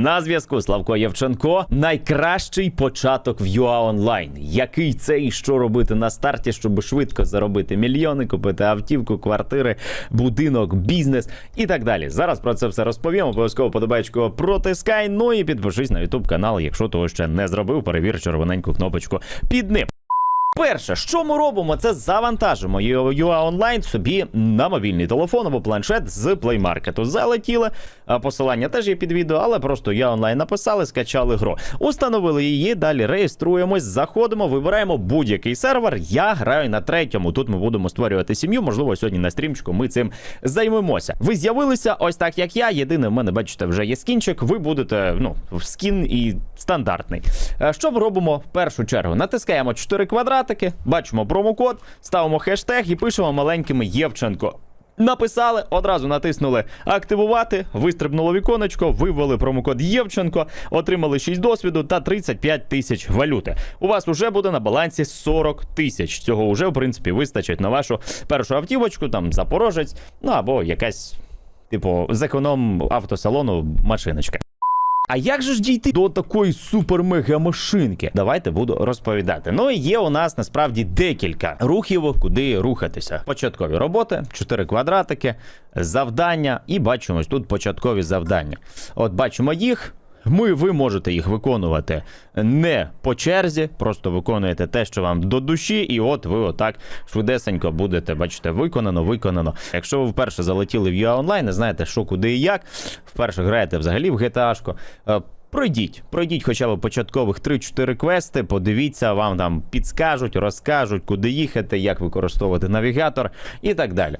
На зв'язку Славко Євченко. Найкращий початок в UA Online. Який це і що робити на старті, щоб швидко заробити мільйони, купити автівку, квартири, будинок, бізнес і так далі. Зараз про це все розповім. Обов'язково подобаючку протискай. Ну і підпишись на YouTube канал, якщо того ще не зробив. Перевір червоненьку кнопочку під ним. Перше, що ми робимо, це завантажимо UA Online собі на мобільний телефон або планшет з Play Market. Залетіли. Посилання теж є під відео, але просто UA Online написали, скачали гру. Установили її, далі реєструємось, заходимо, вибираємо будь-який сервер. Я граю на третьому. Тут ми будемо створювати сім'ю. Можливо, сьогодні на стрімчику ми цим займемося. Ви з'явилися ось так, як я. Єдине, в мене, бачите, вже є скінчик. Ви будете, ну, скін і стандартний. Е, Що ми робимо в першу чергу? Натискаємо 4 квадратики, бачимо промокод, ставимо хештег і пишемо маленькими Євченко. Написали, одразу натиснули активувати, вистрибнуло віконечко, вивели промокод Євченко, отримали 6 досвіду та 35 тисяч валюти. У вас уже буде на балансі 40 тисяч. Цього вже, в принципі, вистачить на вашу першу автівочку, там Запорожець, ну або якась, типу, з економ автосалону машиночка. А як же ж дійти до такої супер-мега машинки? Давайте буду розповідати. Ну і є у нас насправді декілька рухів, куди рухатися. Початкові роботи, 4 квадратики, завдання, і бачимо тут початкові завдання. От бачимо їх. Ми, ви можете їх виконувати не по черзі, просто виконуєте те, що вам до душі, і от ви отак швидесенько будете, бачите, виконано, виконано. Якщо ви вперше залетіли в UA Online, не знаєте, що куди і як, вперше граєте взагалі в GTA-шко, е, Пройдіть, пройдіть хоча б початкових 3-4 квести, подивіться, вам там підскажуть, розкажуть, куди їхати, як використовувати навігатор і так далі.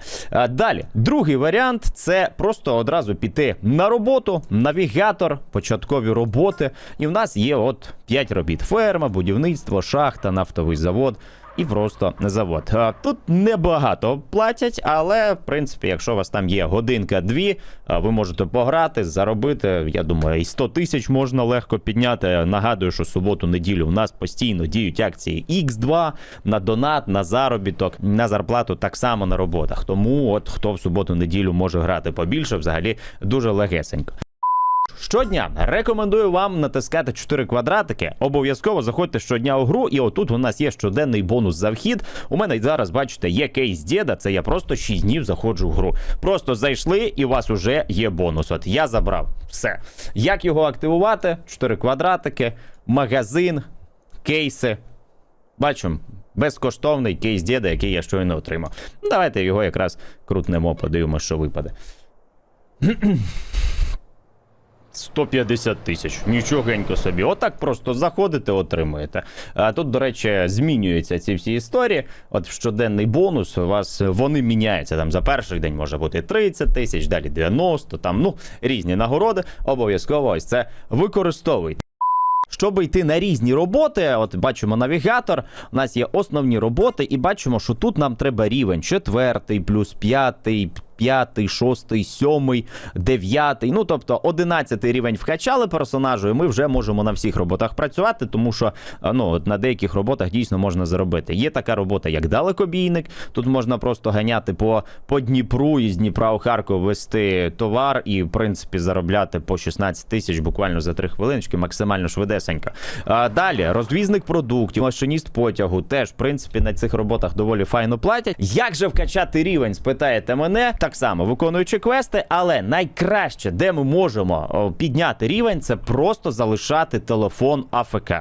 Далі, другий варіант це просто одразу піти на роботу, навігатор, початкові роботи. І в нас є от 5 робіт: ферма, будівництво, шахта, нафтовий завод. І просто завод. Тут небагато платять, але в принципі, якщо у вас там є годинка-дві, ви можете пограти, заробити. Я думаю, і 100 тисяч можна легко підняти. Нагадую, що суботу-неділю у нас постійно діють акції X2 на донат, на заробіток, на зарплату так само на роботах. Тому, от хто в суботу-неділю може грати побільше, взагалі дуже легесенько. Щодня рекомендую вам натискати 4 квадратики. Обов'язково заходьте щодня у гру, і отут у нас є щоденний бонус за вхід. У мене зараз, бачите, є кейс діда. Це я просто 6 днів заходжу в гру. Просто зайшли, і у вас уже є бонус. От я забрав все. Як його активувати? 4 квадратики, магазин, кейси. Бачимо. Безкоштовний кейс діда, який я щойно отримав. Ну, Давайте його якраз крутнемо, подивимося, що випаде. 150 тисяч. Нічогенько собі. Отак просто заходите, отримуєте. А тут, до речі, змінюються ці всі історії. От в щоденний бонус у вас вони міняються. Там за перший день може бути 30 тисяч, далі 90, там ну різні нагороди. Обов'язково ось це використовуйте. Щоб йти на різні роботи, от бачимо навігатор, у нас є основні роботи, і бачимо, що тут нам треба рівень четвертий, плюс п'ятий, п'ятий, шостий, сьомий, дев'ятий. Ну тобто одинадцятий рівень вкачали персонажу, і ми вже можемо на всіх роботах працювати, тому що ну, от на деяких роботах дійсно можна заробити. Є така робота, як далекобійник. Тут можна просто ганяти по, по Дніпру і з Дніпра у Харків вести товар і, в принципі, заробляти по 16 тисяч буквально за 3 хвилиночки, максимально швидесенько. А, далі розвізник продуктів, машиніст потягу теж, в принципі, на цих роботах доволі файно платять. Як же вкачати рівень? Спитаєте мене так само, виконуючи квести, але найкраще, де ми можемо підняти рівень, це просто залишати телефон АФК.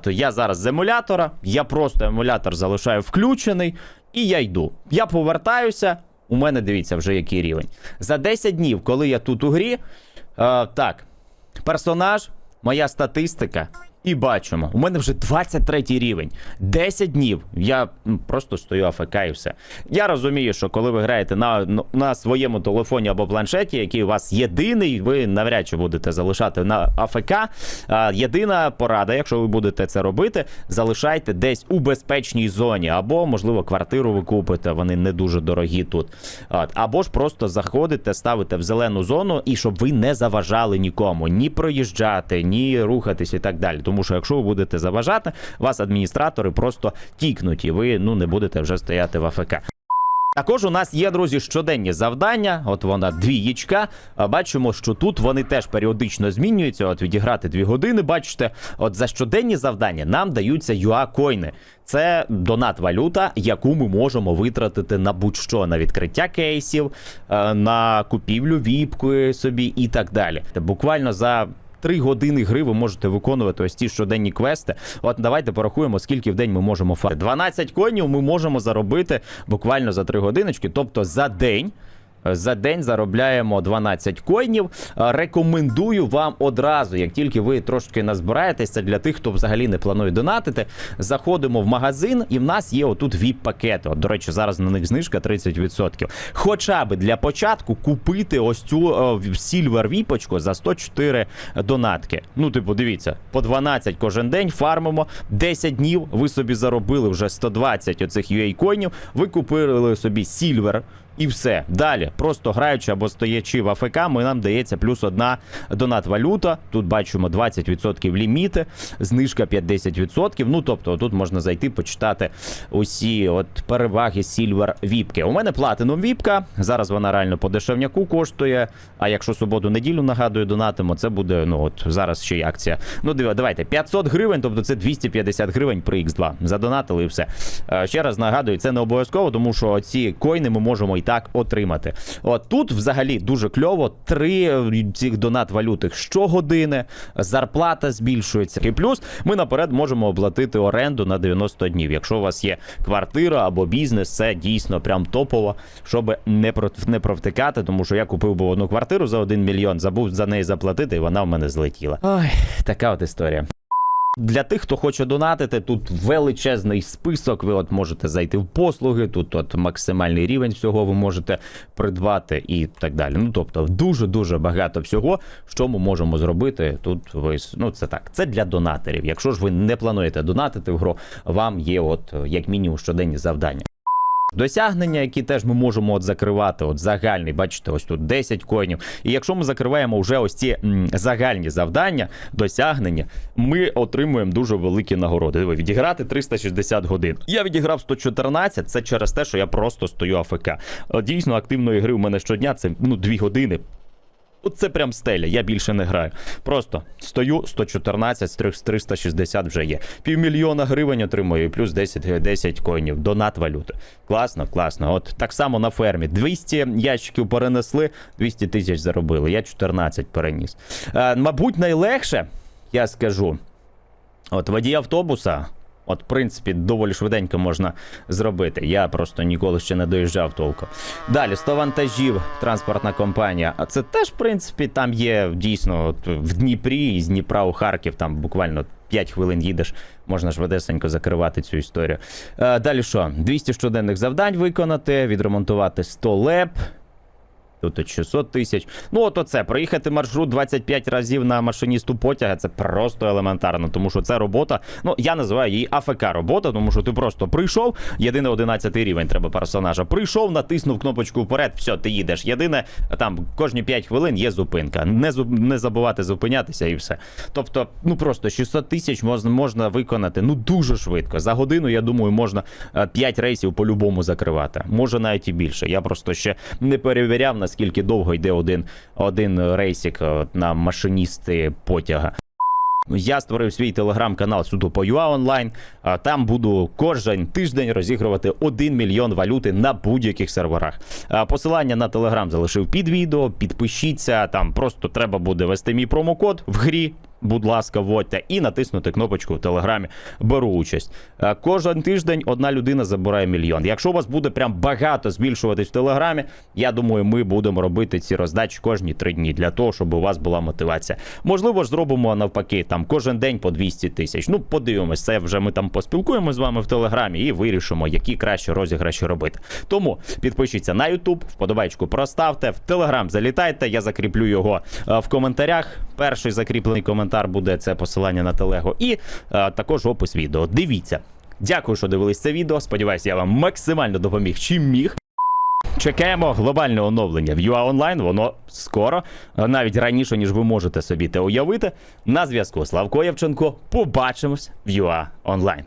То я зараз з емулятора, я просто емулятор залишаю включений, і я йду. Я повертаюся. У мене дивіться вже який рівень. За 10 днів, коли я тут у грі, е, так, персонаж, моя статистика. І бачимо, у мене вже 23 рівень. 10 днів. Я просто стою АФК і все. Я розумію, що коли ви граєте на, ну, на своєму телефоні або планшеті, який у вас єдиний, ви навряд чи будете залишати на АФК. Єдина порада, якщо ви будете це робити, залишайте десь у безпечній зоні, або, можливо, квартиру ви купите, вони не дуже дорогі тут. Або ж просто заходите, ставите в зелену зону, і щоб ви не заважали нікому, ні проїжджати, ні рухатись і так далі. Тому що якщо ви будете заважати, вас адміністратори просто тікнуть, і ви ну не будете вже стояти в АФК. Також у нас є, друзі, щоденні завдання. От вона двієчка. Бачимо, що тут вони теж періодично змінюються. От відіграти дві години. Бачите, от за щоденні завдання нам даються юа-койни. Це донат валюта, яку ми можемо витратити на будь-що на відкриття кейсів, е, на купівлю віпки собі і так далі. Буквально за. Три години гри ви можете виконувати ось ці щоденні квести. От давайте порахуємо, скільки в день ми можемо фармити. 12 конів ми можемо заробити буквально за 3 годиночки. Тобто за день. За день заробляємо 12 коїнів. Е, Рекомендую вам одразу, як тільки ви трошки назбираєтесь, це для тих, хто взагалі не планує донатити. Заходимо в магазин, і в нас є отут віп-пакети. От, до речі, зараз на них знижка 30%. Хоча би для початку купити ось цю сільвер віпочку за 104 донатки. Ну, типу, дивіться, по 12 кожен день фармимо 10 днів. Ви собі заробили вже 120 оцих UA коїнів. Ви купили собі сільвер. І все. Далі, просто граючи або стоячи в АФК, ми нам дається плюс одна донат валюта. Тут бачимо 20% ліміти, знижка 50%. Ну тобто, тут можна зайти, почитати усі от переваги Silver віпки. У мене платином віпка. Зараз вона реально по дешевняку коштує. А якщо суботу-неділю нагадую, донатимо, це буде. Ну от зараз ще й акція. Ну, давайте 500 гривень, тобто це 250 гривень при X2. Задонатили і все. Е, Ще раз нагадую, це не обов'язково, тому що ці коїни ми можемо і так отримати. От тут взагалі дуже кльово. Три е, цих донат валюти щогодини, зарплата збільшується. І плюс ми наперед можемо оплатити оренду на 90 днів. Якщо у вас є квартира або бізнес, це дійсно прям топово, щоб не про не провтикати, тому що я купив би одну квартиру за 1 мільйон, забув за неї заплатити, і вона в мене злетіла. Ой, така от історія. Для тих, хто хоче донатити, тут величезний список. Ви от можете зайти в послуги. Тут от максимальний рівень всього ви можете придбати і так далі. Ну тобто, дуже дуже багато всього, що ми можемо зробити. Тут ви ну це так. Це для донаторів. Якщо ж ви не плануєте донатити в гру, вам є от як мінімум щоденні завдання. Досягнення, які теж ми можемо от закривати, от загальний, бачите, ось тут 10 коїнів. І якщо ми закриваємо вже ось ці загальні завдання, досягнення, ми отримуємо дуже великі нагороди. Диви, відіграти 360 годин. Я відіграв 114, це через те, що я просто стою АФК. Дійсно, активної гри у мене щодня це ну 2 години. От це прям стеля, я більше не граю. Просто стою 114, з 360 вже є. Півмільйона гривень отримую, плюс 10, 10 коїнів. Донат валюти. Класно, класно. От так само на фермі. 200 ящиків перенесли, 200 тисяч заробили. Я 14 переніс. Е, мабуть, найлегше, я скажу. От водій автобуса. От, в принципі, доволі швиденько можна зробити. Я просто ніколи ще не доїжджав толком. Далі 100 вантажів, транспортна компанія. А це теж, в принципі, там є дійсно от, в Дніпрі з Дніпра у Харків, там буквально 5 хвилин їдеш, можна швидесенько закривати цю історію. Е, далі що? 200 щоденних завдань виконати, відремонтувати 100 леп. Тут 600 тисяч. Ну, от оце, проїхати маршрут 25 разів на машиністу потяга, це просто елементарно, тому що це робота. Ну, я називаю її АФК робота, тому що ти просто прийшов, єдине 11 рівень треба персонажа. Прийшов, натиснув кнопочку вперед, все, ти їдеш. Єдине, там кожні 5 хвилин є зупинка. Не, зу- не забувати зупинятися і все. Тобто, ну просто 600 тисяч можна, можна виконати ну дуже швидко. За годину, я думаю, можна 5 рейсів по-любому закривати. Може навіть і більше. Я просто ще не перевіряв, наскільки довго йде один, один рейсик е, на машиністи потяга. Я створив свій телеграм-канал суду по ЮА онлайн. Там буду кожен тиждень розігрувати 1 мільйон валюти на будь-яких серверах. Посилання на телеграм залишив під відео. Підпишіться. Там просто треба буде ввести мій промокод в грі. Будь ласка, вводьте і натиснути кнопочку в телеграмі. Беру участь. Кожен тиждень одна людина забирає мільйон. Якщо у вас буде прям багато збільшуватись в телеграмі, я думаю, ми будемо робити ці роздачі кожні три дні для того, щоб у вас була мотивація. Можливо ж зробимо навпаки, там кожен день по 200 тисяч. Ну, подивимось, це вже ми там поспілкуємося з вами в телеграмі і вирішимо, які краще розіграші робити. Тому підпишіться на YouTube, вподобайку проставте, в Телеграм залітайте. Я закріплю його е, в коментарях. Перший закріплений коментар буде це посилання на телего, і е, також опис відео. Дивіться. Дякую, що дивились це відео. Сподіваюся, я вам максимально допоміг, чим міг. Чекаємо глобальне оновлення в UA Online. Воно скоро, е, навіть раніше, ніж ви можете собі те уявити. На зв'язку Славко Євченко. Побачимось в UA Online.